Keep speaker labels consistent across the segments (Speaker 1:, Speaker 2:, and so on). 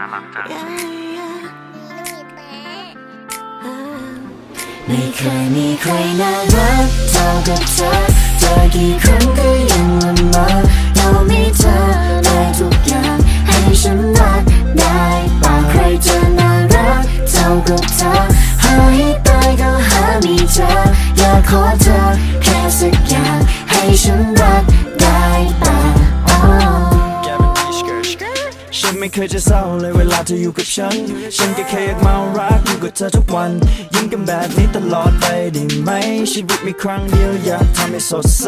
Speaker 1: น่ารักจัง
Speaker 2: ไม่เคยมีใครน่ารักเท่ากับเธอเจอกี่ครั้งก็ยังละเมอเรามีเธอได้ทุกอย่างให้ฉันรักได้ปาใครจะน่ารักเท่ากับเธอหาให้ตายก็หาไม่เจออยากขอเธอแค่สักอย่างให้ฉัน ไม่
Speaker 3: เคยจะเศร้าเลยเวลาเธออยู่กับฉัน ฉันก็แค่อยากเมารักอยู่กับเธอทุกวัน ยิ้มกันแบบนี้ตลอดไปได้ไหม ชีวิตมีครั้งเดียวอยากทำให้สดใส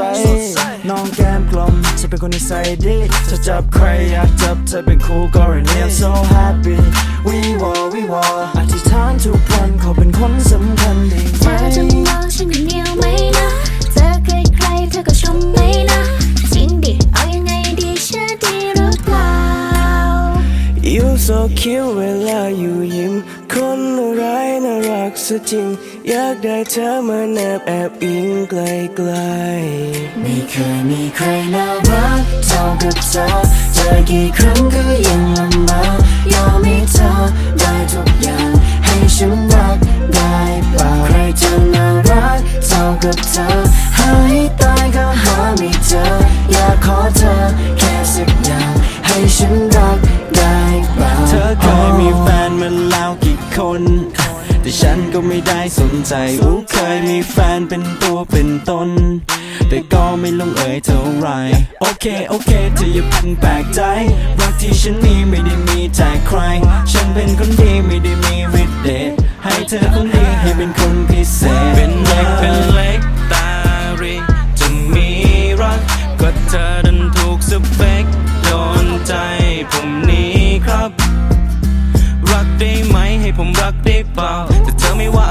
Speaker 3: น้องแก้มกลมฉันเป็นคนนิสัยดีเธอจับใครอยากจับเธอเป็นคู่กรณี I'm so
Speaker 4: so cute เวลาอยู่ยิ้ม คนอะไรายน่ารักซะจริง อยากได้เธอมาแนบแอบอิงไกลๆ
Speaker 2: ไม่เคยมีใครน่ารักเท่ากับเธอเจอกี่ครั้งก็ยังละเมอยอมให้เธอได้ทุกอย่างให้ฉันรักได้เปล่าใครจะน่ารักเท่ากับเธอ กได้เปล่า
Speaker 3: เธอเคยมีแฟนมาแล้วกี่คน แต่ฉันก็ไม่ได้สนใจอู้เคยมีแฟนเป็นตัวเป็นตน แต่ก็ไม่ลงเอยเท่าไร โอเค โอเค เธออย่าเพิ่งแปลกใจ รักที่ฉันมีไม่ได้มีจากใคร ฉันเป็นคนดีไม่ได้มีวิดเดทให้เธอคนดีให้เป็นคนพิเศษ
Speaker 5: เป็นเล็กเป็นเล็ก ผมรักได้เปล่าแต่เธอไม่ว่า